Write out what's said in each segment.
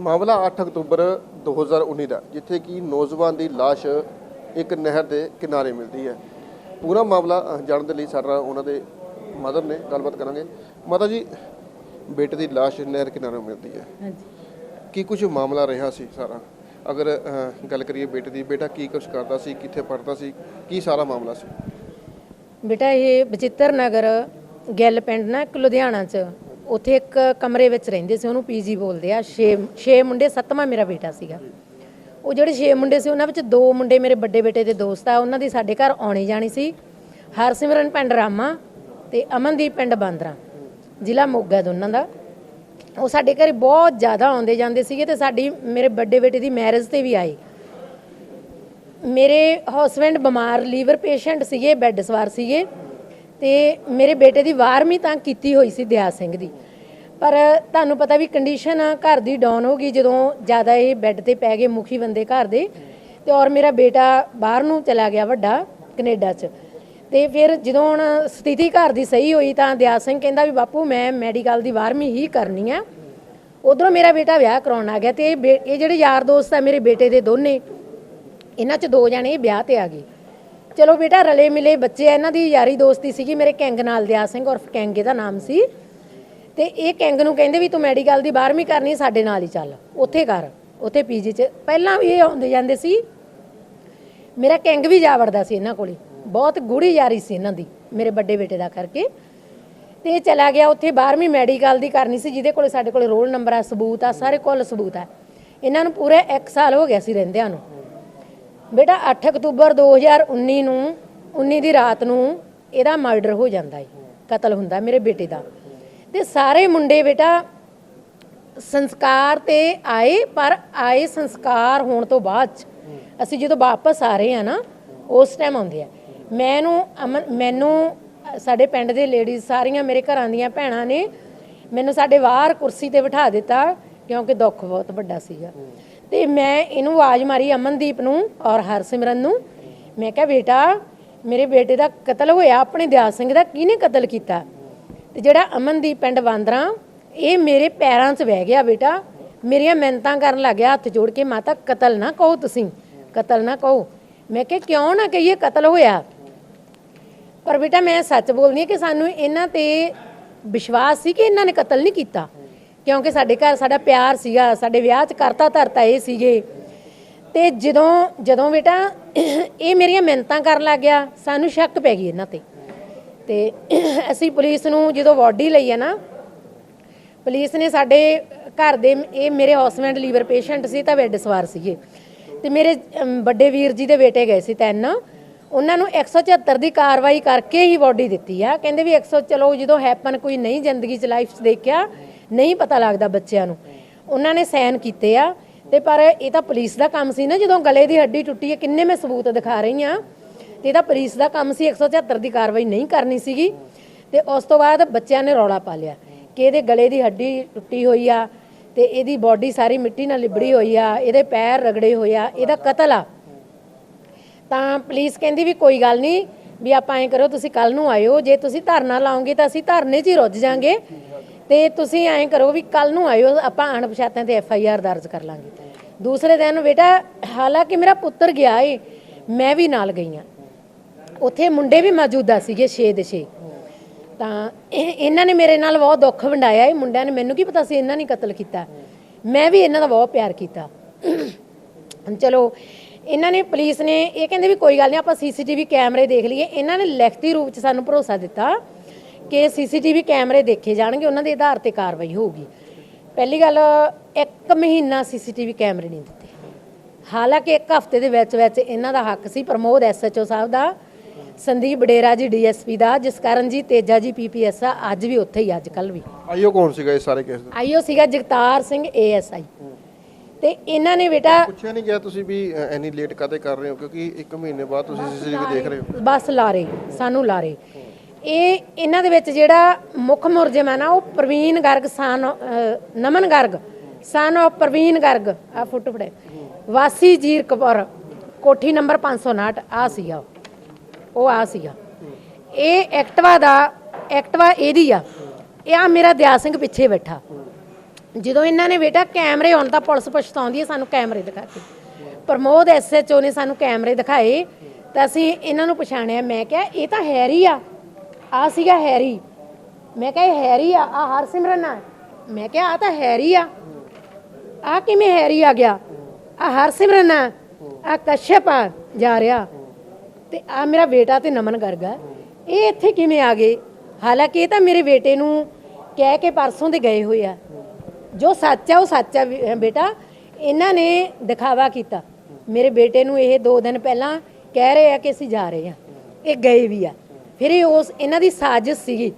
ਮਾਮਲਾ 8 ਅਕਤੂਬਰ 2019 ਦਾ ਜਿੱਥੇ ਕਿ ਨੌਜਵਾਨ ਦੀ ਲਾਸ਼ ਇੱਕ ਨਹਿਰ ਦੇ ਕਿਨਾਰੇ ਮਿਲਦੀ ਹੈ। ਪੂਰਾ ਮਾਮਲਾ ਜਾਣਨ ਦੇ ਲਈ ਸਾਡਾ ਉਹਨਾਂ ਦੇ ਮਦਰ ਨੇ ਗੱਲਬਾਤ ਕਰਾਂਗੇ। ਮਾਤਾ ਜੀ ਬੇਟੇ ਦੀ ਲਾਸ਼ ਨਹਿਰ ਕਿਨਾਰੇ ਮਿਲਦੀ ਹੈ। ਹਾਂਜੀ। ਕੀ ਕੁਝ ਮਾਮਲਾ ਰਿਹਾ ਸੀ ਸਾਰਾ? ਅਗਰ ਗੱਲ ਕਰੀਏ ਬੇਟੇ ਦੀ ਬੇਟਾ ਕੀ ਕੁਝ ਕਰਦਾ ਸੀ ਕਿੱਥੇ ਪੜਦਾ ਸੀ ਕੀ ਸਾਰਾ ਮਾਮਲਾ ਸੀ? ਬੇਟਾ ਇਹ ਬਚਿੱਤਰ ਨਗਰ ਗਿੱਲ ਪਿੰਡ ਨਾ ਇੱਕ ਲੁਧਿਆਣਾ ਚ। ਉੱਥੇ ਇੱਕ ਕਮਰੇ ਵਿੱਚ ਰਹਿੰਦੇ ਸੀ, ਉਹਨੂੰ ਪੀਜੀ ਬੋਲਦੇ ਆ 6 6 ਮੁੰਡੇ, ਸੱਤਵਾਂ ਮੇਰਾ ਬੇਟਾ ਸੀਗਾ। ਉਹ ਜਿਹੜੇ 6 ਮੁੰਡੇ ਸੀ, ਉਹਨਾਂ ਵਿੱਚ ਦੋ ਮੁੰਡੇ ਮੇਰੇ ਵੱਡੇ ਬੇਟੇ ਦੇ ਦੋਸਤ ਆ, ਉਹਨਾਂ ਦੀ ਸਾਡੇ ਘਰ ਆਉਣੀ ਜਾਣੀ ਸੀ, ਹਰਸਿਮਰਨ ਪਿੰਡ ਰਾਮਾ ਤੇ ਅਮਨਦੀਪ ਪਿੰਡ ਬਾਂਦਰਾ, ਜ਼ਿਲ੍ਹਾ ਮੋਗਾ ਦੋਨਾਂ ਦਾ। ਉਹ ਸਾਡੇ ਘਰੇ ਬਹੁਤ ਜ਼ਿਆਦਾ ਆਉਂਦੇ ਜਾਂਦੇ ਸੀਗੇ ਤੇ ਸਾਡੀ, ਮੇਰੇ ਵੱਡੇ ਬੇਟੇ ਦੀ ਮੈਰਿਜ ਤੇ ਵੀ ਆਏ। ਮੇਰੇ ਹਸਬੰਡ ਬਿਮਾਰ, ਲੀਵਰ ਪੇਸ਼ੈਂਟ ਸੀਗੇ, ਬੈੱਡ ਸਵਾਰ ਸੀਗੇ। ਤੇ ਮੇਰੇ ਬੇਟੇ ਦੀ 12ਵੀਂ ਤਾਂ ਕੀਤੀ ਹੋਈ ਸੀ ਦਿਆ ਸਿੰਘ ਦੀ। ਪਰ ਤੁਹਾਨੂੰ ਪਤਾ ਵੀ ਕੰਡੀਸ਼ਨ ਘਰ ਦੀ ਡਾਊਨ ਹੋ ਗਈ, ਜਦੋਂ ਜ਼ਿਆਦਾ ਇਹ ਬੈੱਡ ਤੇ ਪੈ ਗਏ ਮੁਖੀ ਬੰਦੇ ਘਰ ਦੇ, ਤੇ ਔਰ ਮੇਰਾ ਬੇਟਾ ਬਾਹਰ ਨੂੰ ਚਲਾ ਗਿਆ ਵੱਡਾ ਕੈਨੇਡਾ 'ਚ। ਤੇ ਫਿਰ ਜਦੋਂ ਹੁਣ ਸਥਿਤੀ ਘਰ ਦੀ ਸਹੀ ਹੋਈ ਤਾਂ ਦਿਆ ਸਿੰਘ ਕਹਿੰਦਾ ਵੀ ਬਾਪੂ ਮੈਂ ਮੈਡੀਕਲ ਦੀ 12ਵੀਂ ਹੀ ਕਰਨੀ ਆ। ਉਧਰੋਂ ਮੇਰਾ ਬੇਟਾ ਵਿਆਹ ਕਰਾਉਣ ਆ ਗਿਆ ਤੇ ਇਹ ਬੇ- ਇਹ ਜਿਹੜੇ ਯਾਰ ਦੋਸਤ ਆ ਮੇਰੇ ਬੇਟੇ ਦੇ ਦੋਨੇ, ਇਹਨਾਂ ਚ ਦੋ ਜਣੇ ਵਿਆਹ ਤੇ ਆ ਗਏ। ਚਲੋ ਬੇਟਾ, ਰਲੇ ਮਿਲੇ ਬੱਚੇ ਆ, ਇਹਨਾਂ ਦੀ ਯਾਰੀ ਦੋਸਤੀ ਸੀਗੀ, ਮੇਰੇ ਕੈਂਗ ਨਾਲ ਦਿਆ ਸਿੰਘ, ਔਰ ਕੈਂਗੇ ਦਾ ਨਾਮ ਸੀ। ਤੇ ਇਹ ਕੈਂਗ ਨੂੰ ਕਹਿੰਦੇ ਵੀ ਤੂੰ ਮੈਡੀਕਲ ਦੀ 12ਵੀਂ ਕਰਨੀ, ਸਾਡੇ ਨਾਲ ਹੀ ਚੱਲ, ਉੱਥੇ ਕਰ, ਉੱਥੇ ਪੀਜੀ ਚ। ਪਹਿਲਾਂ ਵੀ ਇਹ ਆਉਂਦੇ ਜਾਂਦੇ ਸੀ, ਮੇਰਾ ਕੈਂਗ ਵੀ ਜਾ ਵੜਦਾ ਸੀ ਇਹਨਾਂ ਕੋਲੇ। ਬਹੁਤ ਗੂੜੀ ਯਾਰੀ ਸੀ ਇਹਨਾਂ ਦੀ, ਮੇਰੇ ਵੱਡੇ ਬੇਟੇ ਦਾ ਕਰਕੇ। ਤੇ ਇਹ ਚਲਾ ਗਿਆ ਉੱਥੇ 12ਵੀਂ ਮੈਡੀਕਲ ਦੀ ਕਰਨੀ ਸੀ, ਜਿਹਦੇ ਕੋਲੇ ਸਾਡੇ ਕੋਲੇ ਰੋਲ ਨੰਬਰ ਆ, ਸਬੂਤ ਆ, ਸਾਰੇ ਕੋਲ ਸਬੂਤ ਆ। ਇਹਨਾਂ ਨੂੰ ਪੂਰੇ 1 ਸਾਲ ਹੋ ਗਿਆ ਸੀ ਰਹਿੰਦਿਆਂ ਨੂੰ। ਬੇਟਾ 8 ਅਕਤੂਬਰ 2019 ਨੂੰ 19 ਦੀ ਰਾਤ ਨੂੰ ਇਹਦਾ ਮਰਡਰ ਹੋ ਜਾਂਦਾ ਹੈ ਕਤਲ ਹੁੰਦਾ ਮੇਰੇ ਬੇਟੇ ਦਾ। ਤੇ ਸਾਰੇ ਮੁੰਡੇ ਬੇਟਾ ਸੰਸਕਾਰ ਤੇ ਆਏ, ਪਰ ਆਏ ਸੰਸਕਾਰ ਹੋਣ ਤੋਂ ਬਾਅਦ ਅਸੀਂ ਜਦੋਂ ਵਾਪਸ ਆ ਰਹੇ ਆ ਨਾ, ਉਸ ਟਾਈਮ ਆਉਂਦੇ ਆ। ਮੈਨੂੰ ਅਮਨ, ਮੈਨੂੰ ਸਾਡੇ ਪਿੰਡ ਦੇ ਲੇਡੀਜ਼ ਸਾਰੀਆਂ ਮੇਰੇ ਘਰਾਂ ਦੀਆਂ ਭੈਣਾਂ ਨੇ ਮੈਨੂੰ ਸਾਡੇ ਬਾਹਰ ਕੁਰਸੀ ਤੇ ਬਿਠਾ ਦਿੱਤਾ, ਕਿਉਂਕਿ ਦੁੱਖ ਬਹੁਤ ਵੱਡਾ ਸੀਗਾ। ਤੇ ਮੈਂ ਇਹਨੂੰ ਆਵਾਜ਼ ਮਾਰੀ ਅਮਨਦੀਪ ਨੂੰ ਔਰ ਹਰਸਿਮਰਨ ਨੂੰ। ਮੈਂ ਕਿਹਾ, ਬੇਟਾ, ਮੇਰੇ ਬੇਟੇ ਦਾ ਕਤਲ ਹੋਇਆ, ਆਪਣੇ ਦਿਆਲ ਸਿੰਘ ਦਾ ਕਿਹਨੇ ਕਤਲ ਕੀਤਾ? ਤੇ ਜਿਹੜਾ ਅਮਨਦੀਪ ਪਿੰਡ ਵਾਂਦਰਾ, ਇਹ ਮੇਰੇ ਪੈਰਾਂ 'ਚ ਬਹਿ ਗਿਆ ਬੇਟਾ। ਮੇਰੀਆਂ ਮਿਹਨਤਾਂ ਕਰਨ ਲੱਗਿਆ, ਹੱਥ ਜੋੜ ਕੇ, ਮਾਤਾ, ਕਤਲ ਨਾ ਕਹੋ ਤੁਸੀਂ, ਕਤਲ ਨਾ ਕਹੋ। ਮੈਂ ਕਿਹਾ, ਕਿਉਂ ਨਾ ਕਹੀਏ ਕਤਲ ਹੋਇਆ? ਪਰ ਬੇਟਾ, ਮੈਂ ਸੱਚ ਬੋਲਦੀ ਹਾਂ ਕਿ ਸਾਨੂੰ ਇਹਨਾਂ ਤੇ ਵਿਸ਼ਵਾਸ ਸੀ ਕਿ ਇਹਨਾਂ ਨੇ ਕਤਲ ਨਹੀਂ ਕੀਤਾ। ਕਿਉਂਕਿ ਸਾਡੇ ਘਰ ਸਾਡਾ ਪਿਆਰ ਸੀਗਾ, ਸਾਡੇ ਵਿਆਹ 'ਚ ਕਰਤਾ ਧਰਤਾ ਇਹ ਸੀਗੇ। ਤੇ ਜਦੋਂ ਜਦੋਂ ਬੇਟਾ, ਇਹ ਮੇਰੀਆਂ ਮਿਹਨਤਾਂ ਕਰਨ ਲੱਗ ਗਿਆ, ਸਾਨੂੰ ਸ਼ੱਕ ਪੈ ਗਈ ਇਹਨਾਂ ਤੇ। ਤੇ ਅਸੀਂ ਪੁਲਿਸ ਨੂੰ ਜਦੋਂ ਬਾਡੀ ਲਈ ਹੈ ਨਾ, ਪੁਲਿਸ ਨੇ ਸਾਡੇ ਘਰ ਦੇ, ਇਹ ਮੇਰੇ ਹਸਬੰਡ ਲੀਵਰ ਪੇਸ਼ੈਂਟ ਸੀ, ਤਾਂ ਬੈੱਡ ਸਵਾਰ ਸੀਗੇ। ਤੇ ਮੇਰੇ ਵੱਡੇ ਵੀਰ ਜੀ ਦੇ ਬੇਟੇ ਗਏ ਸੀ ਤਿੰਨ। ਉਹਨਾਂ ਨੂੰ 174 ਦੀ ਕਾਰਵਾਈ ਕਰਕੇ ਹੀ ਬਾਡੀ ਦਿੱਤੀ ਆ। ਕਹਿੰਦੇ ਵੀ 100 ਚਲੋ ਜਦੋਂ ਹੈਪਨ ਕੋਈ ਨਹੀਂ ਜ਼ਿੰਦਗੀ ਚ ਲਾਈਫ 'ਚ ਦੇਖਿਆ ਨਹੀਂ ਪਤਾ ਲੱਗਦਾ ਬੱਚਿਆਂ ਨੂੰ। ਉਹਨਾਂ ਨੇ ਸਾਈਨ ਕੀਤੇ ਆ ਤੇ ਪਰ ਇਹ ਤਾਂ ਪੁਲਿਸ ਦਾ ਕੰਮ ਸੀ ਨਾ, ਜਦੋਂ ਗਲੇ ਦੀ ਹੱਡੀ ਟੁੱਟੀ ਹੈ, ਕਿੰਨੇ ਮੈਂ ਸਬੂਤ ਦਿਖਾ ਰਹੀ ਆ ਤੇ ਇਹ ਤਾਂ ਪੁਲਿਸ ਦਾ ਕੰਮ ਸੀ 174 ਦੀ ਕਾਰਵਾਈ ਨਹੀਂ ਕਰਨੀ ਸੀਗੀ। ਤੇ ਉਸ ਤੋਂ ਬਾਅਦ ਬੱਚਿਆਂ ਨੇ ਰੌਲਾ ਪਾ ਲਿਆ ਕਿ ਇਹਦੇ ਗਲੇ ਦੀ ਹੱਡੀ ਟੁੱਟੀ ਹੋਈ ਆ ਤੇ ਇਹਦੀ ਬਾਡੀ ਸਾਰੀ ਮਿੱਟੀ ਨਾਲ ਲਿਬੜੀ ਹੋਈ ਆ, ਇਹਦੇ ਪੈਰ ਰਗੜੇ ਹੋਏ ਆ, ਇਹਦਾ ਕਤਲ ਆ। ਤਾਂ ਪੁਲਿਸ ਕਹਿੰਦੀ ਵੀ ਕੋਈ ਗੱਲ ਨਹੀਂ, ਵੀ ਆਪਾਂ ਐਂ ਕਰੋ, ਤੁਸੀਂ ਕੱਲ ਨੂੰ ਆਇਓ, ਜੇ ਤੁਸੀਂ ਧਰਨਾ ਲਾਓਗੇ ਤਾਂ ਅਸੀਂ ਧਰਨੇ 'ਚ ਹੀ ਰੁੱਝ ਜਾਾਂਗੇ। ਤੇ ਤੁਸੀਂ ਐਂ ਕਰੋ ਵੀ ਕੱਲ ਨੂੰ ਆਇਓ, ਆਪਾਂ ਅਣਪਛਾਤਿਆਂ ਤੇ ਐਫ ਆਈ ਆਰ ਦਰਜ ਕਰ ਲਾਂਗੇ। ਦੂਸਰੇ ਦਿਨ ਬੇਟਾ, ਹਾਲਾਂਕਿ ਮੇਰਾ ਪੁੱਤਰ ਗਿਆ ਏ, ਮੈਂ ਵੀ ਨਾਲ ਗਈ ਆ। ਉੱਥੇ ਮੁੰਡੇ ਵੀ ਮੌਜੂਦਾ ਸੀਗੇ 6 ਦੇ 6 ਤਾਂ ਇਹਨਾਂ ਨੇ ਮੇਰੇ ਨਾਲ ਬਹੁਤ ਦੁੱਖ ਵੰਡਾਇਆ ਇਹ ਮੁੰਡਿਆਂ ਨੇ ਮੈਨੂੰ ਕੀ ਪਤਾ ਸੀ, ਇਹਨਾਂ ਨੇ ਕਤਲ ਕੀਤਾ। ਮੈਂ ਵੀ ਇਹਨਾਂ ਦਾ ਬਹੁਤ ਪਿਆਰ ਕੀਤਾ। ਚਲੋ, ਇਹਨਾਂ ਨੇ, ਪੁਲਿਸ ਨੇ ਇਹ ਕਹਿੰਦੇ ਵੀ ਕੋਈ ਗੱਲ ਨਹੀਂ ਆਪਾਂ ਸੀਸੀਟੀਵੀ ਕੈਮਰੇ ਦੇਖ ਲਈਏ। ਇਹਨਾਂ ਨੇ ਲਿਖਤੀ ਰੂਪ 'ਚ ਸਾਨੂੰ ਭਰੋਸਾ ਦਿੱਤਾ ਕਿ ਸੀਸੀਟੀਵੀ ਕੈਮਰੇ ਦੇਖੇ ਜਾਣਗੇ ਉਹਨਾਂ ਦੇ ਆਧਾਰ ਤੇ ਕਾਰਵਾਈ ਹੋਊਗੀ। ਪਹਿਲੀ ਗੱਲ ਇੱਕ ਮਹੀਨਾ ਸੀਸੀਟੀਵੀ ਕੈਮਰੇ ਨਹੀਂ ਦਿੱਤੇ। ਹਾਲਾਂਕਿ ਇੱਕ ਹਫ਼ਤੇ ਦੇ ਵਿੱਚ ਵਿੱਚ ਇਹਨਾਂ ਦਾ ਹੱਕ ਸੀ ਪ੍ਰਮੋਦ ਐਸਐਚਓ ਸਾਹਿਬ ਦਾ ਸੰਦੀਪ ਬਡੇਰਾ ਜੀ ਡੀਐਸਪੀ ਦਾ ਜਸਕਰਨ ਜੀ ਤੇਜਾ ਜੀ ਪੀਪੀਐਸ ਆ ਅੱਜ ਵੀ ਉੱਥੇ ਹੀ ਅੱਜ ਕੱਲ ਵੀ। ਆਈਓ ਕੌਣ ਸੀਗਾ ਇਸ ਸਾਰੇ ਕੇਸ ਦਾ? ਆਈਓ ਸੀਗਾ ਜਗਤਾਰ ਸਿੰਘ ਏਐਸਆਈ ਤੇ ਇਹਨਾਂ ਨੇ ਬੇਟਾ ਪੁੱਛਿਆ ਨਹੀਂ ਗਿਆ ਤੁਸੀਂ ਵੀ ਇੰਨੀ ਲੇਟ ਕਾਤੇ ਕਰ ਰਹੇ ਹੋ? ਕਿਉਂਕਿ 1 ਮਹੀਨੇ ਬਾਅਦ ਤੁਸੀਂ ਸੀਸੀਟੀਵੀ ਦੇਖ ਰਹੇ ਹੋ। ਬਸ ਲਾਰੇ ਸਾਨੂੰ ਲਾਰੇ। ਇਹ ਇਹਨਾਂ ਦੇ ਵਿੱਚ ਜਿਹੜਾ ਮੁੱਖ ਮੁਰਜਮ ਹੈ ਨਾ, ਉਹ Praveen Garg son Naman Garg son of Praveen Garg ਆ ਫੋਟੋ ਫੜੇ ਵਾਸੀ ਜੀਰਕਪੁਰ ਕੋਠੀ ਨੰਬਰ 559 ਆ ਸੀਗਾ ਉਹ। ਉਹ ਆ ਸੀਗਾ। ਇਹ ਐਕਟਵਾ ਦਾ, ਐਕਟਵਾ ਇਹਦੀ ਆ। ਇਹ ਆ ਮੇਰਾ ਦਿਆ ਸਿੰਘ ਪਿੱਛੇ ਬੈਠਾ। ਜਦੋਂ ਇਹਨਾਂ ਨੇ ਬੇਟਾ ਕੈਮਰੇ ਆਉਣ ਤਾਂ ਪੁਲਿਸ ਪਛਤਾਉਂਦੀ ਹੈ ਸਾਨੂੰ ਕੈਮਰੇ ਦਿਖਾ ਕੇ। ਪ੍ਰਮੋਦ ਐਸਐਚਓ ਨੇ ਸਾਨੂੰ ਕੈਮਰੇ ਦਿਖਾਏ, ਤਾਂ ਅਸੀਂ ਇਹਨਾਂ ਨੂੰ ਪਛਾਣਿਆ। ਮੈਂ ਕਿਹਾ, ਇਹ ਤਾਂ ਹੈਰੀ ਆ। ਆ ਸੀਗਾ ਹੈਰੀ। ਮੈਂ ਕਿਹਾ, ਇਹ ਹੈਰੀ ਆ ਆ ਹਰਸਿਮਰਨ ਆ। ਮੈਂ ਕਿਹਾ, ਆ ਤਾਂ ਹੈਰੀ ਆ। ਆ ਕਿਵੇਂ ਹੈਰੀ ਆ ਗਿਆ? ਆ ਹਰਸਿਮਰਨ ਆ। ਆ ਕਸ਼ਯਪ ਆ, ਜਾ ਰਿਹਾ। ਤੇ ਆ ਮੇਰਾ ਬੇਟਾ ਤੇ ਨਮਨ ਗਰਗਾ ਇਹ ਇੱਥੇ ਕਿਵੇਂ ਆ ਗਏ? ਹਾਲਾਂਕਿ ਇਹ ਤਾਂ ਮੇਰੇ ਬੇਟੇ ਨੂੰ ਕਹਿ ਕੇ ਪਰਸੋਂ ਦੇ ਗਏ ਹੋਏ ਆ। ਜੋ ਸੱਚ ਆ, ਉਹ ਸੱਚ ਆ ਬੇਟਾ। ਇਹਨਾਂ ਨੇ ਦਿਖਾਵਾ ਕੀਤਾ। ਮੇਰੇ ਬੇਟੇ ਨੂੰ ਇਹ 2 ਦਿਨ ਪਹਿਲਾਂ ਕਹਿ ਰਹੇ ਆ ਕਿ ਅਸੀਂ ਜਾ ਰਹੇ ਆ। ਇਹ ਗਏ ਵੀ ਆ। ਫਿਰ ਇਹ ਉਸ ਇਹਨਾਂ ਦੀ ਸਾਜ਼ਿਸ਼ ਸੀਗੀ।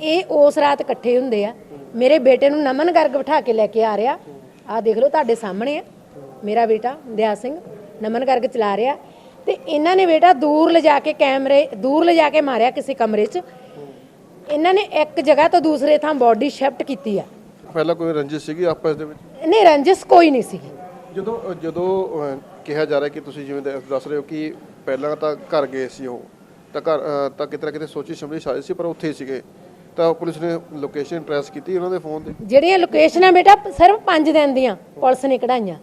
ਇਹ ਉਸ ਰਾਤ ਇਕੱਠੇ ਹੁੰਦੇ ਆ। ਮੇਰੇ ਬੇਟੇ ਨੂੰ ਨਮਨ ਗਰਗ ਬਿਠਾ ਕੇ ਲੈ ਕੇ ਆ ਰਿਹਾ। ਆ ਦੇਖ ਲਓ ਤੁਹਾਡੇ ਸਾਹਮਣੇ ਆ। ਮੇਰਾ ਬੇਟਾ ਦਿਆ ਸਿੰਘ ਨਮਨ ਗਰਗ ਚਲਾ ਰਿਹਾ। ਤੇ ਇਹਨਾਂ ਨੇ ਬੇਟਾ ਦੂਰ ਲਿਜਾ ਕੇ ਕੈਮਰੇ ਦੂਰ ਲਿਜਾ ਕੇ ਮਾਰਿਆ ਕਿਸੇ ਕਮਰੇ 'ਚ। ਇਹਨਾਂ ਨੇ ਇੱਕ ਜਗ੍ਹਾ ਤੋਂ ਦੂਸਰੇ ਥਾਂ ਬਾਡੀ ਸ਼ਿਫਟ ਕੀਤੀ ਆ। ਪਹਿਲਾਂ ਕੋਈ ਰੰਜਿਸ਼ ਸੀਗੀ ਆਪਸ ਦੇ ਵਿੱਚ? ਨਹੀਂ ਰੰਜਿਸ਼ ਕੋਈ ਨਹੀਂ ਸੀਗੀ। ਜਦੋਂ ਜਦੋਂ ਕਿਹਾ ਜਾ ਰਿਹਾ ਕਿ ਤੁਸੀਂ ਜਿਵੇਂ ਦੱਸ ਰਹੇ ਹੋ ਕਿ ਪਹਿਲਾਂ ਤਾਂ ਘਰ ਗਏ ਸੀ ਉਹ ਤਾਂ ਘਰ ਤਾਂ ਕਿਤੇ ਨਾ ਕਿਤੇ ਸੋਚੀ ਸਮਝੀ ਸਾਜ਼ਿਸ਼ ਸੀ, ਪਰ ਉੱਥੇ ਹੀ ਸੀਗੇ। ਤਾਂ ਪੁਲਿਸ ਨੇ ਲੋਕੇਸ਼ਨ ਟ੍ਰੇਸ ਕੀਤੀ ਉਹਨਾਂ ਦੇ ਫੋਨ ਤੇ। ਜਿਹੜੀਆਂ ਲੋਕੇਸ਼ਨਾਂ ਬੇਟਾ, ਸਿਰਫ 5 ਦਿਨ ਦੀਆਂ ਪੁਲਿਸ ਨੇ ਕਢਾਈਆਂ।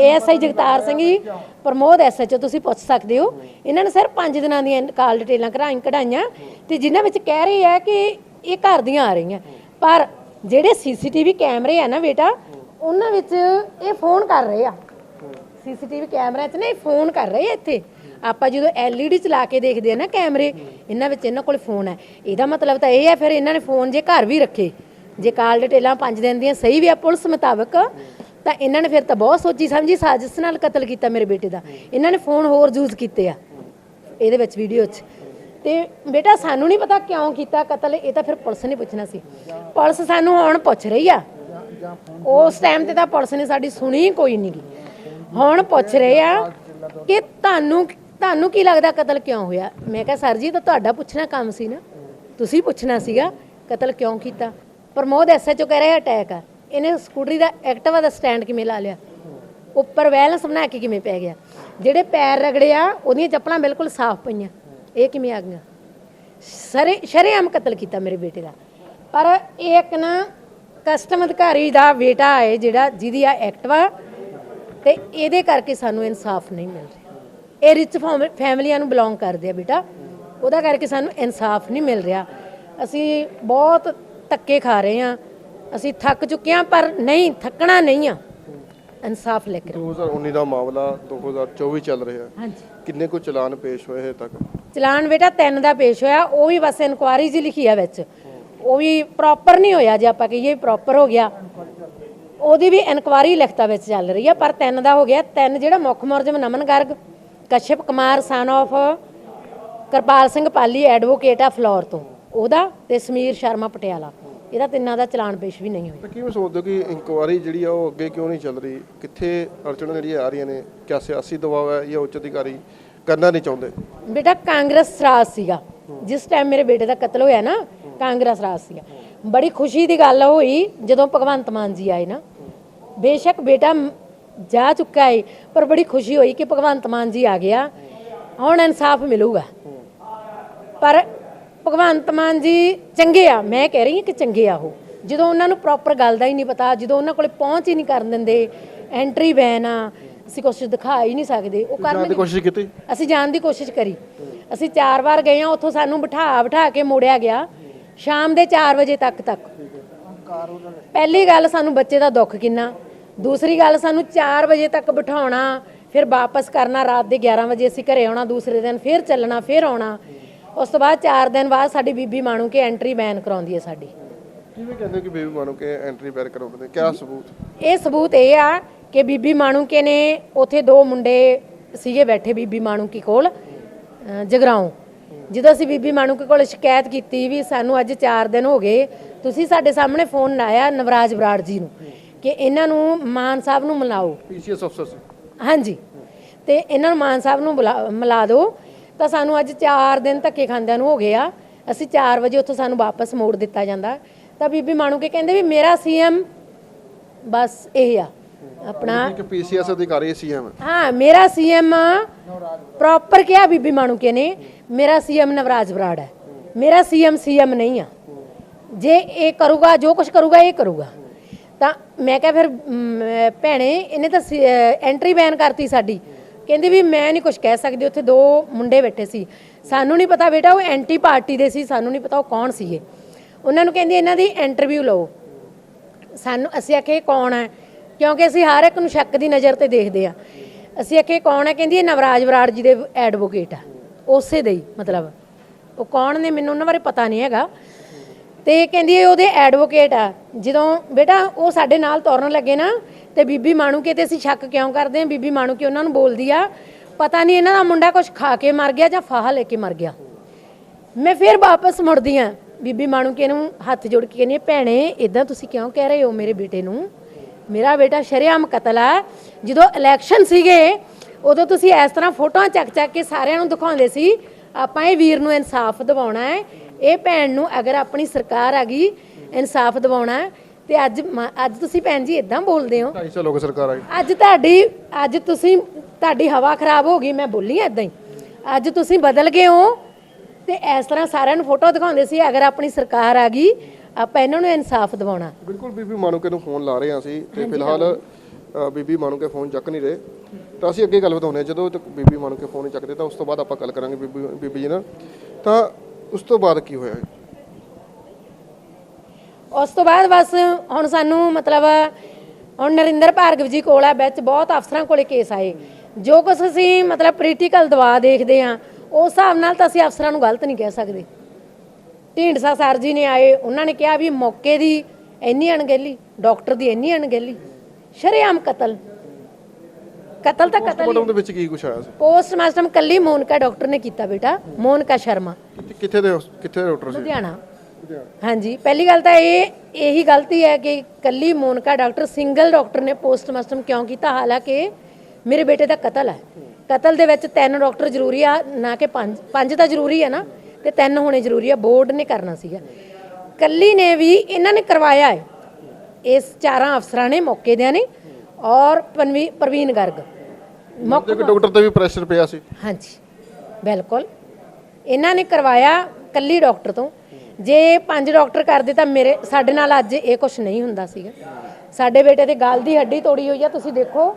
ਏਐਸਆਈ ਜਗਤਾਰ ਸਿੰਘ ਜੀ, ਪ੍ਰਮੋਦ ਐਸਐਚਓ ਤੁਸੀਂ ਪੁੱਛ ਸਕਦੇ ਹੋ। ਇਹਨਾਂ ਨੇ ਸਿਰਫ 5 ਦਿਨਾਂ ਦੀਆਂ ਕਾਲ ਡਿਟੇਲਾਂ ਕਢਾਈ, ਕਢਾਈਆਂ। ਤੇ ਜਿਨ੍ਹਾਂ ਵਿੱਚ ਕਹਿ ਰਹੇ ਆ ਕਿ ਇਹ ਘਰ ਦੀਆਂ ਆ ਰਹੀਆਂ। ਪਰ ਜਿਹੜੇ ਸੀਸੀਟੀਵੀ ਕੈਮਰੇ ਆ ਨਾ ਬੇਟਾ, ਉਹਨਾਂ ਵਿੱਚ ਇਹ ਫੋਨ ਕਰ ਰਹੇ ਆ। ਸੀਸੀਟੀਵੀ ਕੈਮਰਿਆਂ 'ਚ ਨਾ ਫੋਨ ਕਰ ਰਹੇ ਇੱਥੇ। ਆਪਾਂ ਜਦੋਂ ਐਲਈਡੀ ਚਲਾ ਕੇ ਦੇਖਦੇ ਆ ਨਾ ਕੈਮਰੇ, ਇਹਨਾਂ ਵਿੱਚ ਇਹਨਾਂ ਕੋਲ ਫੋਨ ਹੈ। ਇਹਦਾ ਮਤਲਬ ਤਾਂ ਇਹ ਹੈ, ਫਿਰ ਇਹਨਾਂ ਨੇ ਫੋਨ ਜੇ ਘਰ ਵੀ ਰੱਖੇ, ਜੇ ਕਾਲ ਡਿਟੇਲਾਂ 5 ਦਿਨ ਦੀਆਂ ਸਹੀ ਵੀ ਆ ਪੁਲਿਸ ਮੁਤਾਬਕ, ਤਾਂ ਇਹਨਾਂ ਨੇ ਫਿਰ ਤਾਂ ਬਹੁਤ ਸੋਚੀ ਸਮਝੀ, ਸਾਜ਼ਿਸ਼ ਨਾਲ ਕਤਲ ਕੀਤਾ ਮੇਰੇ ਬੇਟੇ ਦਾ। ਇਹਨਾਂ ਨੇ ਫੋਨ ਹੋਰ ਯੂਜ਼ ਕੀਤੇ ਆ, ਇਹਦੇ ਵਿੱਚ ਵੀਡੀਓ 'ਚ। ਤੇ ਬੇਟਾ ਸਾਨੂੰ ਨਹੀਂ ਪਤਾ ਕਿਉਂ ਕੀਤਾ ਕਤਲ, ਇਹ ਤਾਂ ਫਿਰ ਪੁਲਿਸ ਨੇ ਪੁੱਛਣਾ ਸੀ। ਪੁਲਿਸ ਸਾਨੂੰ ਹੁਣ ਪੁੱਛ ਰਹੀ ਆ। ਉਸ ਟਾਈਮ ਤੇ ਤਾਂ ਪੁਲਿਸ ਨੇ ਸਾਡੀ ਸੁਣੀ ਕੋਈ ਨਹੀਂ ਹੁਣ ਪੁੱਛ ਰਹੇ ਆ ਕਿ ਤੁਹਾਨੂੰ ਤੁਹਾਨੂੰ ਕੀ ਲੱਗਦਾ ਕਤਲ ਕਿਉਂ ਹੋਇਆ? ਮੈਂ ਕਿਹਾ, ਸਰ ਜੀ, ਤਾਂ ਤੁਹਾਡਾ ਪੁੱਛਣਾ ਕੰਮ ਸੀ ਨਾ। ਤੁਸੀਂ ਪੁੱਛਣਾ ਸੀਗਾ ਕਤਲ ਕਿਉਂ ਕੀਤਾ? ਪ੍ਰਮੋਦ ਐਸਐਚਓ ਕਹਿ ਰਿਹਾ ਅਟੈਕ ਆ। ਇਹਨੇ ਸਕੂਟਰੀ ਦਾ ਐਕਟਿਵਾ ਦਾ ਸਟੈਂਡ ਕਿਵੇਂ ਲਾ ਲਿਆ? ਉੱਪਰ ਬੈਲੈਂਸ ਬਣਾ ਕੇ ਕਿਵੇਂ ਪੈ ਗਿਆ? ਜਿਹੜੇ ਪੈਰ ਰਗੜੇ ਆ, ਉਹਦੀਆਂ ਚੱਪਲਾਂ ਬਿਲਕੁਲ ਸਾਫ਼ ਪਈਆਂ। ਇਹ ਕਿਵੇਂ ਆ ਗਈਆਂ? ਸਰੇ, ਸ਼ਰੇਆਮ ਕਤਲ ਕੀਤਾ ਮੇਰੇ ਬੇਟੇ ਦਾ। ਪਰ ਇਹ ਇੱਕ ਨਾ ਕਸਟਮ ਅਧਿਕਾਰੀ ਦਾ ਬੇਟਾ ਹੈ ਜਿਹੜਾ ਜਿਹਦੀ ਆ ਐਕਟਿਵਾ ਤੇ ਇਹਦੇ ਕਰਕੇ ਸਾਨੂੰ ਇਨਸਾਫ ਨਹੀਂ ਮਿਲ ਰਿਹਾ। ਇਹ ਰਿਚ ਫੈਮਲੀਆਂ ਨੂੰ ਬਿਲੋਂਗ ਕਰਦੇ ਆ ਬੇਟਾ। ਉਹਦਾ ਕਰਕੇ ਸਾਨੂੰ ਇਨਸਾਫ ਨਹੀਂ ਮਿਲ ਰਿਹਾ। ਅਸੀਂ ਬਹੁਤ ਧੱਕੇ ਖਾ ਰਹੇ ਆ ਅਸੀਂ ਥੱਕ ਚੁੱਕੇ ਆ ਪਰ ਨਹੀਂ ਥੱਕਣਾ ਨਹੀਂ ਆ। ਇਨਸਾਫ ਲੈ ਕੇ 2019 ਦਾ ਮਾਮਲਾ 2024 ਚੱਲ ਰਿਹਾ। ਹਾਂਜੀ। ਕਿੰਨੇ ਕੋ ਚਲਾਨ ਪੇਸ਼ ਹੋਏ ਹੈ ਤੱਕ? ਚਲਾਨ ਬੇਟਾ ਤਿੰਨ ਦਾ ਪੇਸ਼ ਹੋਇਆ। ਉਹ ਵੀ ਬਸ ਇਨਕੁਆਰੀ ਜੀ ਲਿਖੀ ਆ ਵਿੱਚ। ਉਹ ਵੀ ਪ੍ਰੋਪਰ ਨਹੀਂ ਹੋਇਆ ਜੇ ਆਪਾਂ ਕਹੀਏ ਪ੍ਰੋਪਰ ਹੋ ਗਿਆ। ਉਹਦੀ ਵੀ ਇਨਕੁਆਰੀ ਲਿਖਤਾ ਵਿੱਚ ਚੱਲ ਰਹੀ ਆ ਪਰ ਤਿੰਨ ਦਾ ਹੋ ਗਿਆ। ਤਿੰਨ ਜਿਹੜਾ ਮੁੱਖ ਮੁਲਜ਼ਮ Naman Garg Kashyap Kumar son of Kirpal Singh Pali advocate ਆ ਫਲੋਰ ਤੋਂ। ਉਹਦਾ ਤੇ ਸਮੀਰ ਸ਼ਰਮਾ ਪਟਿਆਲਾ। ਇਹਦਾ ਤਿੰਨਾਂ ਦਾ ਚਲਾਨ ਪੇਸ਼ ਵੀ ਨਹੀਂ ਹੋਇਆ। ਕਿਵੇਂ ਸੋਚਦੇ ਹੋ ਕਿ ਇਨਕੁਆਰੀ ਜਿਹੜੀ ਆ ਉਹ ਅੱਗੇ ਕਿਉਂ ਨਹੀਂ ਚੱਲ ਰਹੀ? ਕਿੱਥੇ ਅੜਚਣਾਂ ਜਿਹੜੀਆਂ ਆ ਰਹੀਆਂ ਨੇ? ਕਿਆ ਸਿਆਸੀ ਦਬਾਅ ਹੈ ਜਾਂ ਉੱਚ ਅਧਿਕਾਰੀ ਕਰਨਾ ਨਹੀਂ ਚਾਹੁੰਦੇ? ਬੇਟਾ ਕਾਂਗਰਸ ਰਾਜ ਸੀਗਾ। ਜਿਸ ਟਾਈਮ ਮੇਰੇ ਬੇਟੇ ਦਾ ਕਤਲ ਹੋਇਆ ਨਾ ਕਾਂਗਰਸ ਰਾਜ ਸੀਗਾ। ਬੜੀ ਖੁਸ਼ੀ ਦੀ ਗੱਲ ਹੋਈ ਜਦੋਂ ਭਗਵੰਤ ਮਾਨ ਜੀ ਆਏ ਨਾ। ਬੇਸ਼ੱਕ ਬੇਟਾ ਜਾ ਚੁੱਕਾ ਹੈ ਪਰ ਬੜੀ ਖੁਸ਼ੀ ਹੋਈ ਕਿ ਭਗਵੰਤ ਮਾਨ ਜੀ ਆ ਗਿਆ। ਹੁਣ ਇਨਸਾਫ ਮਿਲੂਗਾ। ਪਰ ਭਗਵੰਤ ਮਾਨ ਜੀ ਚੰਗੇ ਆ। ਮੈਂ ਕਹਿ ਰਹੀ ਹਾਂ ਕਿ ਚੰਗੇ ਆ ਉਹ। ਜਦੋਂ ਉਹਨਾਂ ਨੂੰ ਪ੍ਰੋਪਰ ਗੱਲ ਦਾ ਹੀ ਨਹੀਂ ਪਤਾ ਜਦੋਂ ਉਹਨਾਂ ਕੋਲੇ ਪਹੁੰਚ ਹੀ ਨਹੀਂ ਕਰਨ ਦਿੰਦੇ ਐਂਟਰੀ ਬੈਨ ਆ ਅਸੀਂ ਕੁਛ ਦਿਖਾ ਹੀ ਨਹੀਂ ਸਕਦੇ। ਉਹ ਜਾਣ ਦੀ ਕਰਨ ਕੋਸ਼ਿਸ਼ ਕੀਤੀ? ਅਸੀਂ ਜਾਣ ਦੀ ਕੋਸ਼ਿਸ਼ ਕਰੀ। ਅਸੀਂ ਚਾਰ ਵਾਰ ਗਏ ਆ ਉੱਥੋਂ ਸਾਨੂੰ ਬਿਠਾ ਬਿਠਾ ਕੇ ਮੋੜਿਆ ਗਿਆ। ਸ਼ਾਮ ਦੇ 4 ਵਜੇ ਤੱਕ ਤੱਕ। ਪਹਿਲੀ ਗੱਲ ਸਾਨੂੰ ਬੱਚੇ ਦਾ ਦੁੱਖ ਕਿੰਨਾ? ਦੂਸਰੀ ਗੱਲ ਸਾਨੂੰ 4 ਵਜੇ ਤੱਕ ਬਿਠਾਉਣਾ ਫਿਰ ਵਾਪਸ ਕਰਨਾ ਰਾਤ ਦੇ 11 ਵਜੇ ਅਸੀਂ ਘਰੇ ਆਉਣਾ ਦੂਸਰੇ ਦਿਨ ਫਿਰ ਚੱਲਣਾ ਫਿਰ ਆਉਣਾ। ਉਸ ਤੋਂ ਬਾਅਦ 4 ਦਿਨ ਬਾਅਦ ਸਾਡੀ ਬੀਬੀ ਮਾਣੂ ਕੇ ਐਂਟਰੀ ਬੈਨ ਕਰਾਉਂਦੀ ਹੈ ਸਾਡੀ। ਕਿਵੇਂ ਕਹਿੰਦੇ ਕਿ ਬੇਬੀ ਮਾਨੋ ਕੇ ਐਂਟਰੀ ਬੈਰ ਕਰਾਉਂਦੇ ਕਿਆ ਸਬੂਤ? ਇਹ ਸਬੂਤ ਇਹ ਆ ਕਿ ਬੀਬੀ ਮਾਣੂਕੇ ਨੇ ਉਥੇ ਦੋ ਮੁੰਡੇ ਸੀਗੇ ਬੈਠੇ ਬੀਬੀ ਮਾਣੂਕੇ ਕੋਲ ਅਹ ਜਗਰਾਉਂ। ਜਦੋਂ ਅਸੀਂ ਬੀਬੀ ਮਾਣੂਕੇ ਕੋਲ ਸ਼ਿਕਾਇਤ ਕੀਤੀ ਵੀ ਸਾਨੂੰ ਅੱਜ 4 ਦਿਨ ਹੋ ਗਏ ਤੁਸੀਂ ਸਾਡੇ ਸਾਹਮਣੇ ਫੋਨ ਲਾਇਆ ਨਵਰਾਜ ਬਰਾੜ ਜੀ ਨੂੰ। ਕਿ ਇਹਨਾਂ ਨੂੰ ਮਾਨ ਸਾਹਿਬ ਨੂੰ ਮਿਲਾਓ। ਪੀਸੀਐਸ ਅਫਸਰ ਸੀ। ਹਾਂਜੀ। ਤੇ ਇਹਨਾਂ ਨੂੰ ਮਾਨ ਸਾਹਿਬ ਨੂੰ ਬੁਲਾ- ਮਿਲਾ ਦਿਓ ਤਾਂ ਸਾਨੂੰ ਅੱਜ 4 ਦਿਨ ਧੱਕੇ ਖਾਂਦਿਆਂ ਨੂੰ ਹੋ ਗਏ ਆ। ਅਸੀਂ 4 ਵਜੇ ਉੱਥੋਂ ਸਾਨੂੰ ਵਾਪਸ ਮੋੜ ਦਿੱਤਾ ਜਾਂਦਾ। ਤਾਂ ਬੀਬੀ ਮਾਣੂਕੇ ਕਹਿੰਦੇ ਵੀ ਮੇਰਾ ਸੀਐਮ ਬਸ ਇਹ ਆ। ਆਪਣਾ ਇੱਕ ਪੀਸੀਐਸ ਅਧਿਕਾਰੀ ਸੀਐਮ ਹਾਂ ਮੇਰਾ ਸੀਐਮ ਪ੍ਰੋਪਰ ਕਿਹਾ ਬੀਬੀ ਮਾਣੂਕੇ ਨੇ। ਮੇਰਾ ਸੀਐਮ ਨਵਰਾਜ ਬਰਾੜ ਹੈ। ਮੇਰਾ ਸੀਐਮ ਸੀਐਮ ਨਹੀਂ ਆ। ਜੇ ਇਹ ਕਰੂਗਾ ਜੋ ਕੁਝ ਕਰੂਗਾ ਇਹ ਕਰੂਗਾ। ਤਾਂ ਮੈਂ ਕਿਹਾ ਫਿਰ ਮ, ਭੈਣੇ ਇਹਨੇ ਤਾਂ ਐਂਟਰੀ ਬੈਨ ਕਰਤੀ ਸਾਡੀ। ਕਹਿੰਦੀ ਵੀ ਮੈਂ ਨਹੀਂ ਕੁਝ ਕਹਿ ਸਕਦੀ ਉੱਥੇ ਦੋ ਮੁੰਡੇ ਬੈਠੇ ਸੀ। ਸਾਨੂੰ ਨਹੀਂ ਪਤਾ ਬੇਟਾ ਉਹ ਐਂਟੀ ਪਾਰਟੀ ਦੇ ਸੀ ਸਾਨੂੰ ਨਹੀਂ ਪਤਾ ਉਹ ਕੌਣ ਸੀਗੇ। ਉਹਨਾਂ ਨੂੰ ਕਹਿੰਦੀ ਇਹਨਾਂ ਦੀ ਇੰਟਰਵਿਊ ਲਓ। ਸਾਨੂੰ ਅਸੀਂ ਆਖੇ ਇਹ ਕੌਣ ਹੈ? ਕਿਉਂਕਿ ਅਸੀਂ ਹਰ ਇੱਕ ਨੂੰ ਸ਼ੱਕ ਦੀ ਨਜ਼ਰ ਤੇ ਦੇਖਦੇ ਆ ਅਸੀਂ ਆਖੇ ਇਹ ਕੌਣ ਹੈ? ਕਹਿੰਦੀ ਇਹ ਨਵਰਾਜ ਬਰਾੜ ਜੀ ਦੇ ਐਡਵੋਕੇਟ ਆ। ਉਸੇ ਦੇ ਹੀ ਮਤਲਬ। ਉਹ ਕੌਣ ਨੇ ਮੈਨੂੰ ਉਹਨਾਂ ਬਾਰੇ ਪਤਾ ਨਹੀਂ ਹੈਗਾ। ਤੇ ਕਹਿੰਦੀ ਉਹਦੇ ਐਡਵੋਕੇਟ ਆ। ਜਦੋਂ ਬੇਟਾ ਉਹ ਸਾਡੇ ਨਾਲ ਤੁਰਨ ਲੱਗੇ ਨਾ, ਤੇ ਬੀਬੀ ਮਾਣੂਕੇ ਤੇ ਅਸੀਂ ਸ਼ੱਕ ਕਿਉਂ ਕਰਦੇ ਆ ਬੀਬੀ ਮਾਣੂਕੇ ਉਹਨਾਂ ਨੂੰ ਬੋਲਦੀ ਆ, ਪਤਾ ਨਹੀਂ ਇਹਨਾਂ ਦਾ ਮੁੰਡਾ ਕੁਝ ਖਾ ਕੇ ਮਰ ਗਿਆ ਜਾਂ ਫਾਹਾ ਲੈ ਕੇ ਮਰ ਗਿਆ। ਮੈਂ ਫਿਰ ਵਾਪਸ ਮੁੜਦੀ ਆ ਬੀਬੀ ਮਾਣੂਕੇ ਨੂੰ ਹੱਥ ਜੋੜ ਕੇ ਕਹਿੰਦੀ ਭੈਣੇ ਇਦਾਂ ਤੁਸੀਂ ਕਿਉਂ ਕਹਿ ਰਹੇ ਹੋ ਮੇਰੇ ਬੇਟੇ ਨੂੰ? ਮੇਰਾ ਬੇਟਾ ਸ਼ਰੇਆਮ ਕਤਲ ਆ। ਜਦੋਂ ਇਲੈਕਸ਼ਨ ਸੀਗੇ, ਉਦੋਂ ਤੁਸੀਂ ਇਸ ਤਰ੍ਹਾਂ ਫੋਟੋਆਂ ਚੱਕ ਚੱਕ ਕੇ ਸਾਰਿਆਂ ਨੂੰ ਦਿਖਾਉਂਦੇ ਸੀ, ਆਪਾਂ ਇਹ ਵੀਰ ਨੂੰ ਇਨਸਾਫ ਦਿਵਾਉਣਾ ਹੈ। ਇਹ ਭੈਣ ਨੂੰ ਅਗਰ ਆਪਣੀ ਸਰਕਾਰ ਆ ਗਈ ਇਨਸਾਫ ਦਿਵਾਉਣਾ ਤੇ ਅੱਜ ਮ- ਅੱਜ ਤੁਸੀਂ ਭੈਣ ਜੀ ਇਦਾਂ ਬੋਲਦੇ ਹੋ। 250 ਲੋਕ ਸਰਕਾਰ ਆਈ ਅੱਜ ਤੁਹਾਡੀ ਅੱਜ ਤੁਸੀਂ ਤੁਹਾਡੀ ਹਵਾ ਖਰਾਬ ਹੋ ਗਈ ਮੈਂ ਬੋਲੀ ਐਦਾਂ ਹੀ। ਅੱਜ ਤੁਸੀਂ ਬਦਲ ਗਏ ਹੋ ਤੇ ਇਸ ਤਰ੍ਹਾਂ ਸਾਰਿਆਂ ਨੂੰ ਫੋਟੋ ਦਿਖਾਉਂਦੇ ਸੀ ਅਗਰ ਆਪਣੀ ਸਰਕਾਰ ਆ ਗਈ ਆਪਾਂ ਇਹਨਾਂ ਨੂੰ ਇਨਸਾਫ ਦਿਵਾਉਣਾ। ਬਿਲਕੁਲ ਬੀਬੀ ਮਾਨੂਕੇ ਨੂੰ ਫੋਨ ਲਾ ਰਹੇ ਹਾਂ ਅਸੀਂ ਤੇ ਫਿਲਹਾਲ ਅ, ਬੀਬੀ ਮਾਨੂਕੇ ਫੋਨ ਚੱਕ ਨਹੀਂ ਰਹੇ। ਤਾਂ ਅਸੀਂ ਅੱਗੇ ਗੱਲ ਵਧਾਉਂਦੇ ਹਾਂ ਜਦੋਂ ਤੱਕ ਬੀਬੀ ਮਾਨੂਕੇ ਫੋਨ ਨਹੀਂ ਚੱਕਦੇ ਤਾਂ ਉਸ ਤੋਂ ਬਾਅਦ ਆਪਾਂ ਗੱਲ ਕਰਾਂਗੇ ਬੀਬੀ ਬੀਬੀ ਜੀ ਨਾਲ। ਤਾਂ ਉਸ ਤੋਂ ਬਾਅਦ ਕੀ ਹੋਇਆ? ਉਸ ਤੋਂ ਬਾਅਦ ਬਸ ਹੁਣ ਸਾਨੂੰ ਮਤਲਬ, ਹੁਣ ਨਰਿੰਦਰ ਭਾਰਗਵ ਜੀ ਕੋਲ ਆ, ਵਿੱਚ ਬਹੁਤ ਅਫਸਰਾਂ ਕੋਲੇ ਕੇਸ ਆਏ। ਜੋ ਕੁਝ ਅਸੀਂ ਮਤਲਬ ਪੋਲੀਟੀਕਲ ਦਬਾਅ ਦੇਖਦੇ ਆ ਉਸ ਹਿਸਾਬ ਨਾਲ ਤਾਂ ਅਸੀਂ ਅਫਸਰਾਂ ਨੂੰ ਗਲਤ ਨਹੀਂ ਕਹਿ ਸਕਦੇ। ਢੀਂਡਸਾ ਸਰ ਜੀ ਨੇ ਆਏ, ਉਹਨਾਂ ਨੇ ਕਿਹਾ ਵੀ ਮੌਕੇ ਦੀ ਇੰਨੀ ਅਣਗਹਿਲੀ ਡਾਕਟਰ ਦੀ ਇੰਨੀ ਅਣਗਹਿਲੀ, ਸ਼ਰੇਆਮ ਕਤਲ। ਕਤਲ ਤਾਂ ਕਤਲ ਪੋਸਟਮਾਰਟਮ ਦੇ ਵਿੱਚ ਕੀ ਕੁਛ ਆਇਆ ਸੀ? ਪੋਸਟਮਾਰਟਮ ਕੱਲੀ ਮੋਨਕਾ ਡਾਕਟਰ ਨੇ ਕੀਤਾ ਬੇਟਾ ਮੋਨਕਾ ਸ਼ਰਮਾ। ਕਿੱਥੇ- ਕਿੱਥੇ ਦੇ ਕਿੱਥੇ ਦੇ ਡਾਕਟਰ ਸੀ? ਲੁਧਿਆਣਾ। ਹਾਂਜੀ ਪਹਿਲੀ ਗੱਲ ਤਾਂ ਇਹ ਇਹੀ ਗਲਤੀ ਹੈ ਕਿ ਕੱਲੀ ਮੋਨਕਾ ਡਾਕਟਰ ਸਿੰਗਲ ਡਾਕਟਰ ਨੇ ਪੋਸਟਮਾਰਟਮ ਕਿਉਂ ਕੀਤਾ? ਹਾਲਾਂਕਿ ਮੇਰੇ ਬੇਟੇ ਦਾ ਕਤਲ ਹੈ। ਕਤਲ ਦੇ ਵਿੱਚ ਤਿੰਨ ਡਾਕਟਰ ਜ਼ਰੂਰੀ ਆ ਨਾ ਕਿ ਪੰਜ। ਪੰਜ ਤਾਂ ਜ਼ਰੂਰੀ ਹੈ ਨਾ ਤੇ ਤਿੰਨ ਹੋਣੇ ਜ਼ਰੂਰੀ ਆ ਬੋਰਡ ਨੇ ਕਰਨਾ ਸੀਗਾ। ਕੱਲੀ ਨੇ ਵੀ ਇਹਨਾਂ ਨੇ ਕਰਵਾਇਆ ਹੈ। ਇਸ ਚਾਰਾਂ ਅਫਸਰਾਂ ਨੇ ਮੌਕੇ ਦਿਆਂ ਨੇ। ਔਰ ਪਨਵੀ- ਪ੍ਰਵੀਨ ਗਰਗ। ਮੁੱਖ ਡਾਕਟਰ ਤੇ ਵੀ ਪ੍ਰੈਸ਼ਰ ਪਿਆ ਸੀ। ਹਾਂਜੀ ਬਿਲਕੁਲ। ਇਹਨਾਂ ਨੇ ਕਰਵਾਇਆ ਕੱਲੀ ਡਾਕਟਰ ਤੋਂ। ਜੇ ਪੰਜ ਡਾਕਟਰ ਕਰਦੇ ਤਾਂ ਮੇਰੇ ਸਾਡੇ ਨਾਲ ਅੱਜ ਇਹ ਕੁਝ ਨਹੀਂ ਹੁੰਦਾ ਸੀਗਾ। ਸਾਡੇ ਬੇਟੇ ਦੇ ਗਲ ਦੀ ਹੱਡੀ ਤੋੜੀ ਹੋਈ ਆ ਤੁਸੀਂ ਦੇਖੋ।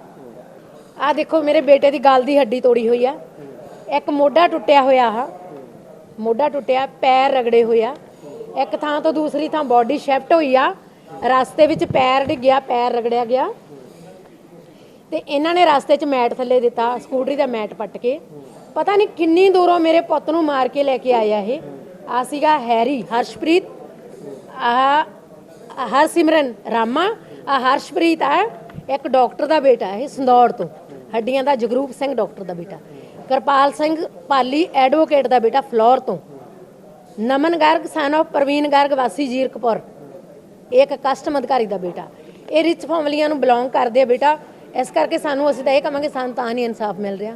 ਆਹ ਦੇਖੋ ਮੇਰੇ ਬੇਟੇ ਦੀ ਗਲ ਦੀ ਹੱਡੀ ਤੋੜੀ ਹੋਈ ਆ। ਇੱਕ ਮੋਢਾ ਟੁੱਟਿਆ ਹੋਇਆ ਆ। ਮੋਢਾ ਟੁੱਟਿਆ ਪੈਰ ਰਗੜੇ ਹੋਇਆ ਇੱਕ ਥਾਂ ਤੋਂ ਦੂਸਰੀ ਥਾਂ ਬਾਡੀ ਸ਼ਿਫਟ ਹੋਈ ਆ। ਰਸਤੇ ਵਿੱਚ ਪੈਰ ਡਿੱਗਿਆ ਪੈਰ ਰਗੜਿਆ ਗਿਆ। ਤੇ ਇਹਨਾਂ ਨੇ ਰਸਤੇ 'ਚ ਮੈਟ ਥੱਲੇ ਦਿੱਤਾ, ਸਕੂਟਰੀ ਦਾ ਮੈਟ ਪੱਟ ਕੇ। ਪਤਾ ਨਹੀਂ ਕਿੰਨੀ ਦੂਰੋਂ ਮੇਰੇ ਪੁੱਤ ਨੂੰ ਮਾਰ ਕੇ ਲੈ ਕੇ ਆਇਆ ਇਹ। ਆ ਸੀਗਾ ਹੈਰੀ, ਹਰਸ਼ਪ੍ਰੀਤ, ਆ ਹਰਸਿਮਰਨ ਰਾਮਾ, ਆ ਹਰਸ਼ਪ੍ਰੀਤ, ਆ ਇੱਕ ਡਾਕਟਰ ਦਾ ਬੇਟਾ ਇਹ ਸੰਦੌੜ ਤੋਂ। ਹੱਡੀਆਂ ਦਾ ਜਗਰੂਪ ਸਿੰਘ ਡਾਕਟਰ ਦਾ ਬੇਟਾ। ਕਿਰਪਾਲ ਸਿੰਘ ਪਾਲੀ, ਐਡਵੋਕੇਟ ਦਾ ਬੇਟਾ ਫਲੋਰ ਤੋਂ। ਨਮਨ ਗਰਗ ਸਨ of ਪ੍ਰਵੀਨ ਗਰਗ, ਵਾਸੀ ਜੀਰਕਪੁਰ। ਇੱਕ ਕਸਟਮ ਅਧਿਕਾਰੀ ਦਾ ਬੇਟਾ। ਇਹ ਰਿਚ ਫੈਮਲੀਆਂ ਨੂੰ ਬਿਲੋਂਗ ਕਰਦੇ ਆ ਬੇਟਾ। ਇਸ ਕਰਕੇ ਸਾਨੂੰ ਅਸੀਂ ਤਾਂ ਇਹ ਕਹਾਂਗੇ ਸਾਨੂੰ ਤਾਂ ਨਹੀਂ ਇਨਸਾਫ ਮਿਲ ਰਿਹਾ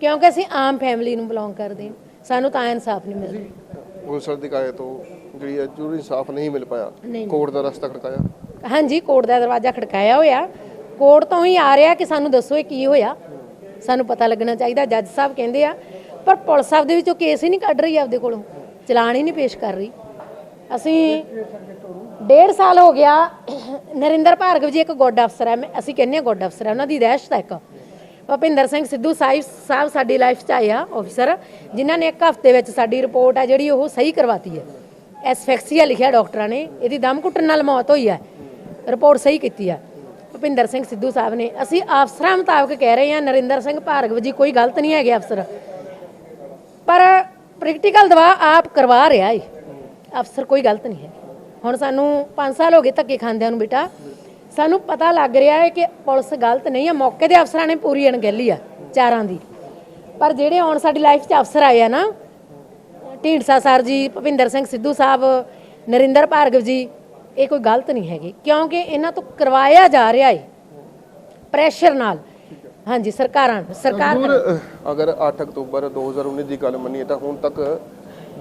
ਕਿਉਂਕਿ ਅਸੀਂ ਆਮ ਫੈਮਿਲੀ ਨੂੰ ਬਿਲੋਂਗ ਕਰਦੇ ਹਾਂ। ਸਾਨੂੰ ਤਾਂ ਇਨਸਾਫ ਨਹੀਂ ਮਿਲ ਰਿਹਾ। ਪੁਲਿਸ ਅਧਿਕਾਰੀ ਤੋਂ ਜਿਹੜੀ ਹੈ ਜ਼ਰੂਰੀ ਇਨਸਾਫ ਨਹੀਂ ਮਿਲ ਪਾਇਆ। ਨਹੀਂ। ਕੋਰਟ ਦਾ ਰਸਤਾ ਖੜਕਾਇਆ। ਹਾਂਜੀ ਕੋਰਟ ਦਾ ਦਰਵਾਜ਼ਾ ਖੜਕਾਇਆ ਹੋਇਆ। ਕੋਰਟ ਤੋਂ ਹੀ ਆ ਰਿਹਾ ਕਿ ਸਾਨੂੰ ਦੱਸੋ ਇਹ ਕੀ ਹੋਇਆ। ਸਾਨੂੰ ਪਤਾ ਲੱਗਣਾ ਚਾਹੀਦਾ ਜੱਜ ਸਾਹਿਬ ਕਹਿੰਦੇ ਆ ਪਰ ਪੁਲਿਸ ਸਾਹਿਬ ਦੇ ਵਿੱਚੋਂ ਕੇਸ ਹੀ ਨਹੀਂ ਕੱਢ ਰਹੀ ਆਪਦੇ ਕੋਲੋਂ। ਚਲਾਨ ਹੀ ਨਹੀਂ ਪੇਸ਼ ਕਰ ਰਹੀ। ਅਸੀਂ ਡੇਢ ਸਾਲ ਹੋ ਗਿਆ। ਨਰਿੰਦਰ ਭਾਰਗਵ ਜੀ ਇੱਕ ਗੁੱਡ ਅਫਸਰ ਹੈ। ਮੈਂ- ਅਸੀਂ ਕਹਿੰਦੇ ਹਾਂ ਗੁੱਡ ਅਫਸਰ ਹੈ। ਉਹਨਾਂ ਦੀ ਰਹਿਸ਼ਤ ਹੈ ਇੱਕ। ਭਪਿੰਦਰ ਸਿੰਘ ਸਿੱਧੂ ਸਾਹਿਬ ਸਾਹਿਬ ਸਾਡੀ ਲਾਈਫ 'ਚ ਆਏ ਆ ਆਫੀਸਰ ਜਿਨ੍ਹਾਂ ਨੇ ਇੱਕ ਹਫ਼ਤੇ ਵਿੱਚ ਸਾਡੀ ਰਿਪੋਰਟ ਆ ਜਿਹੜੀ ਉਹ ਸਹੀ ਕਰਵਾਤੀ ਹੈ। ਐਸਫੈਕਸੀਆ ਲਿਖਿਆ ਡਾਕਟਰਾਂ ਨੇ। ਇਹਦੀ ਦਮ ਘੁੱਟਣ ਨਾਲ ਮੌਤ ਹੋਈ ਹੈ। ਰਿਪੋਰਟ ਸਹੀ ਕੀਤੀ ਆ ਭੁਪਿੰਦਰ ਸਿੰਘ ਸਿੱਧੂ ਸਾਹਿਬ ਨੇ। ਅਸੀਂ ਅਫਸਰਾਂ ਮੁਤਾਬਕ ਕਹਿ ਰਹੇ ਹਾਂ, ਨਰਿੰਦਰ ਸਿੰਘ ਭਾਰਗਵ ਜੀ ਕੋਈ ਗਲਤ ਨਹੀਂ ਹੈਗੇ ਅਫਸਰ। ਪਰ ਪ੍ਰੈਕਟੀਕਲ ਦਵਾ ਆਪ ਕਰਵਾ ਰਿਹਾ ਏ। ਅਫਸਰ ਕੋਈ ਗਲਤ ਨਹੀਂ ਹੈ। ਹੁਣ ਸਾਨੂੰ 5 ਸਾਲ ਹੋ ਗਏ ਧੱਕੇ ਖਾਂਦਿਆਂ ਨੂੰ ਬੇਟਾ। ਸਾਨੂੰ ਪਤਾ ਲੱਗ ਰਿਹਾ ਹੈ ਕਿ ਪੁਲਿਸ ਗਲਤ ਨਹੀਂ ਹੈ ਮੌਕੇ ਦੇ ਅਫਸਰਾਂ ਨੇ ਪੂਰੀ ਅਣਗਹਿਲੀ ਆ ਚਾਰਾਂ ਦੀ। ਪਰ ਜਿਹੜੇ ਹੁਣ ਸਾਡੀ ਲਾਈਫ 'ਚ ਅਫਸਰ ਆਏ ਆ ਨਾ ਢੀਂਡਸਾ ਸਰ ਜੀ ਭੁਪਿੰਦਰ ਸਿੰਘ ਸਿੱਧੂ ਸਾਹਿਬ ਨਰਿੰਦਰ ਭਾਰਗਵ ਜੀ ਇਹ ਕੋਈ ਗਲਤ ਨਹੀਂ ਹੈਗੇ। ਕਿਉਂਕਿ ਇਹਨਾਂ ਤੋਂ ਕਰਵਾਇਆ ਜਾ ਰਿਹਾ ਹੈ ਪ੍ਰੈਸ਼ਰ ਨਾਲ। ਹਾਂਜੀ ਸਰਕਾਰਾਂ ਸਰਕਾਰ ਅਗਰ 8 ਅਕਤੂਬਰ 2019 ਦੀ ਗੱਲ ਮੰਨੀਏ ਤਾਂ ਹੁਣ ਤੱਕ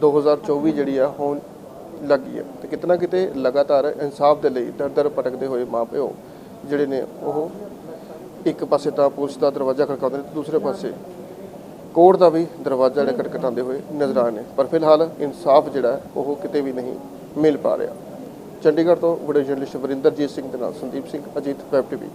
2024 ਜਿਹੜੀ ਆ ਹੁਣ ਲੱਗੀ ਹੈ। ਤੇ ਕਿਤਨਾ ਕਿਤੇ ਲਗਾਤਾਰ ਇਨਸਾਫ ਦੇ ਲਈ ਦਰ ਦਰ ਭਟਕਦੇ ਹੋਏ ਮਾਪਿਓ ਜਿਹੜੇ ਨੇ ਉਹ ਇੱਕ ਪਾਸੇ ਤਾਂ ਪੁਲਿਸ ਦਾ ਦਰਵਾਜ਼ਾ ਖੜਕਾਉਂਦੇ ਨੇ ਤੇ ਦੂਸਰੇ ਪਾਸੇ ਕੋਰਟ ਦਾ ਵੀ ਦਰਵਾਜ਼ਾ ਜਿਹੜਾ ਖੜਕਟਾਉਂਦੇ ਹੋਏ ਨਜ਼ਰ ਆਏ ਨੇ। ਪਰ ਫਿਲਹਾਲ ਇਨਸਾਫ ਜਿਹੜਾ ਉਹ ਕਿਤੇ ਵੀ ਨਹੀਂ ਮਿਲ ਪਾ ਰਿਹਾ। ਚੰਡੀਗੜ੍ਹ ਤੋਂ ਵੱਡੇ ਜਰਨਲਿਸਟ ਵਰਿੰਦਰਜੀਤ ਸਿੰਘ ਦੇ ਨਾਲ ਸੰਦੀਪ ਸਿੰਘ, ਅਜੀਤ ਵੈਬ ਟੀਵੀ।